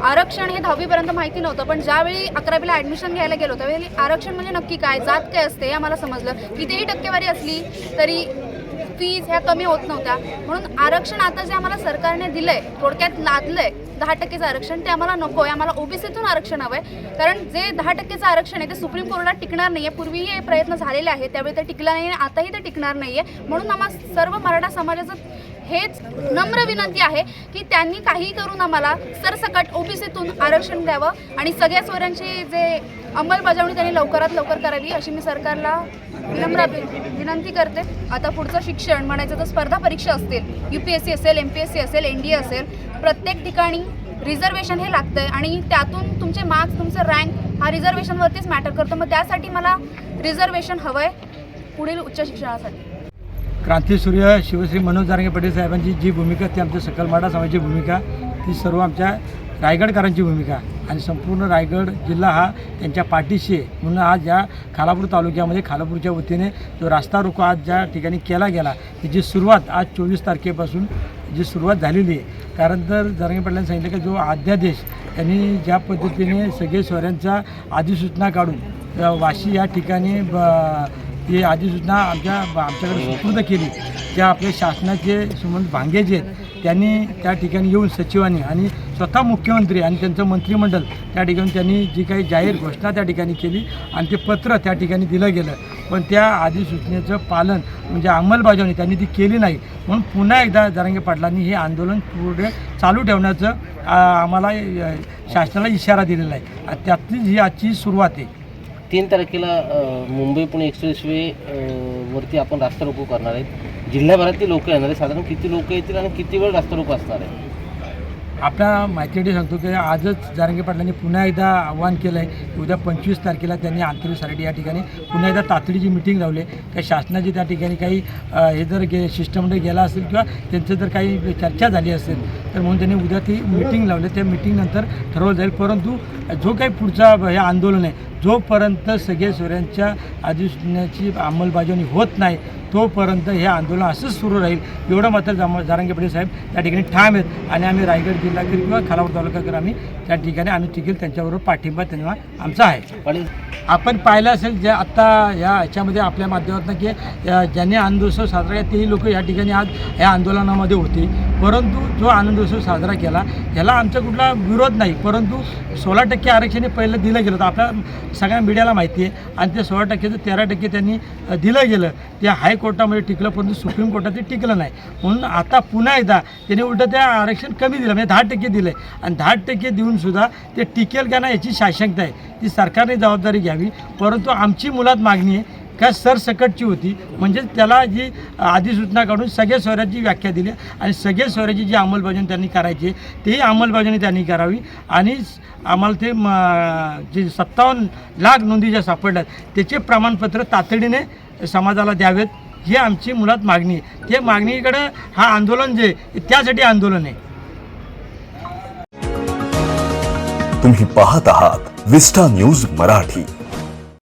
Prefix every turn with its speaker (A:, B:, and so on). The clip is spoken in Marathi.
A: आरक्षण हे दहावीपर्यंत माहिती नव्हतं पण ज्यावेळी अकरावीला ॲडमिशन घ्यायला गेलो त्यावेळी आरक्षण म्हणजे नक्की काय जात काय असते हे आम्हाला समजलं. कितीही टक्केवारी असली तरी फीज ह्या कमी होत नव्हत्या. म्हणून आरक्षण आता जे आम्हाला सरकारने दिलं आहे थोडक्यात लादलं आहे दहा टक्केचं आरक्षण ते आम्हाला नको आहे. आम्हाला ओबीसीतून आरक्षण हवं आहे कारण जे दहा टक्केचं आरक्षण आहे ते सुप्रीम कोर्टात टिकणार नाही आहे पूर्वीही हे प्रयत्न झालेले आहेत त्यावेळी ते टिकलं नाही आहे आताही ते टिकणार नाही आहे म्हणून आम्हा सर्व मराठा समाजाचं हेच नम्र विनंती आहे की त्यांनी काही करून आम्हाला सरसकट ओबीसीतून आरक्षण द्यावं आणि सगळ्या स्वरांची जे अंमलबजावणी त्यांनी लवकरात लवकर करावी अशी मी सरकारला विनम्र विनंती करते. आता पुढचं शिक्षण म्हणायचं तर स्पर्धा परीक्षा असतील यू पी एस सी असेल एम पी एस सी असेल एन डी ए असेल प्रत्येक ठिकाणी रिझर्वेशन हे लागतं आहे आणि त्यातून तुमचे मार्क्स तुमचं रँक हा रिझर्वेशनवरतीच मॅटर करतो. मग त्यासाठी मला रिझर्वेशन हवं आहे पुढील उच्च शिक्षणासाठी.
B: क्रांतीसूर्य शिवश्री मनोज जारंगे पटेल साहेबांची जी भूमिका ती आमच्या सकलमाडा समाजाची भूमिका ती सर्व आमच्या रायगडकरांची भूमिका. आणि संपूर्ण रायगड जिल्हा हा त्यांच्या पाठीशी आहे. म्हणून आज या खालापूर तालुक्यामध्ये खालापूरच्या वतीने जो रास्ता रोको आज ज्या ठिकाणी केला गेला त्याची सुरुवात आज चोवीस तारखेपासून जी सुरुवात झालेली आहे. कारण तर जरंगे पाटलांनी सांगितलं की जो अध्यादेश त्यांनी ज्या पद्धतीने सगळे स्वऱ्यांचा अधिसूचना काढून वाशी या ठिकाणी ब ही अधिसूचना आमच्या आमच्याकडे सुपूर्द केली. त्या आपले शासनाचे सुमंत भांगे जे आहेत त्यांनी त्या ठिकाणी येऊन सचिवांनी आणि स्वतः मुख्यमंत्री आणि त्यांचं मंत्रिमंडळ त्या ठिकाणी त्यांनी जी काही जाहीर घोषणा त्या ठिकाणी केली आणि ते पत्र त्या ठिकाणी दिलं गेलं. पण त्या अधिसूचनेचं पालन म्हणजे अंमलबजावणी त्यांनी ती केली नाही. म्हणून पुन्हा एकदा जरांगे पाटलांनी हे आंदोलन पुढे चालू ठेवण्याचं आम्हाला शासनाला इशारा दिलेला आहे. आणि त्यातलीच ही आजची सुरुवात आहे
C: तीन तारखेला मुंबई पुणे एक्सप्रेसवे वरती आपण रास्ता रोको करणार आहेत. जिल्ह्याभरातली लोक येणार आहेत. साधारण किती लोक येतील आणि किती वेळ रास्ता रोको असणार आहे?
B: आपल्या माहितीसाठी सांगतो की आजच जारंगे पाटलांनी पुन्हा एकदा आव्हान केलं आहे उद्या पंचवीस तारखेला त्यांनी आंतरिक या ठिकाणी पुन्हा एकदा तातडीची मिटिंग लावली आहे. त्या शासनाची त्या ठिकाणी काही हे जर गे शिष्टमंडळ गेला असेल किंवा त्यांचं जर काही चर्चा झाली असेल तर म्हणून त्यांनी उद्या ती मिटिंग लावली त्या मिटिंगनंतर ठरवलं जाईल परंतु जो काही पुढचा हे आंदोलन आहे जोपर्यंत सगळे सोऱ्यांच्या अधिसूचनेची अंमलबजावणी होत नाही तोपर्यंत हे आंदोलन असंच सुरू राहील. एवढं मात्र जाम जारांगे पाटील साहेब त्या ठिकाणी ठाम आहेत आणि आम्ही रायगड जिल्हाकर किंवा खालापूर तालुक्याकर आम्ही त्या ठिकाणी आम्ही टिकेल त्यांच्याबरोबर पाठिंबा त्यांना आमचा आहे. आपण पाहिलं असेल जे आत्ता या ह्याच्यामध्ये आपल्या माध्यमातून की ज्यांनी आनंदोत्सव साजरा केला तेही लोक या ठिकाणी आज या आंदोलनामध्ये होते. परंतु जो आनंदोत्सव साजरा केला ह्याला आमचा कुठला विरोध नाही. परंतु सोळा टक्के आरक्षण हे पहिलं दिलं गेलं होतं. आपल्या सगळ्या मीडियाला माहिती आहे. आणि ते सोळा टक्केचं तेरा टक्के त्यांनी दिलं गेलं. ते हायकोर्टामध्ये टिकलं परंतु सुप्रीम कोर्टात ते टिकलं नाही. म्हणून आता पुन्हा एकदा त्यांनी उलटं ते आरक्षण कमी दिलं म्हणजे दहा टक्के दिलं. आहे आणि दहा टक्के देऊनसुद्धा ते टिकेल का नाही याची शाशंकता आहे. ती सरकारने जबाबदारी घ्यावी. परंतु आमची मुलात मागणी आहे का सरसकटची होती. म्हणजे त्याला जी अधिसूचना काढून सगळ्या स्वराची व्याख्या दिली आणि सगळ्या स्वराची जी अंमलबजावणी त्यांनी करायची तेही अंमलबजावणी त्यांनी करावी. आणि आम्हाला ते म जे सत्तावन्न लाख नोंदी ज्या सापडल्यात त्याचे प्रमाणपत्र तातडीने समाजाला द्यावेत ही आमची मुळात मागणी आहे. ते मागणीकडं हा आंदोलन जे आहे, त्यासाठी आंदोलन आहे.
D: तुम्ही पाहत आहात विस्टा न्यूज मराठी.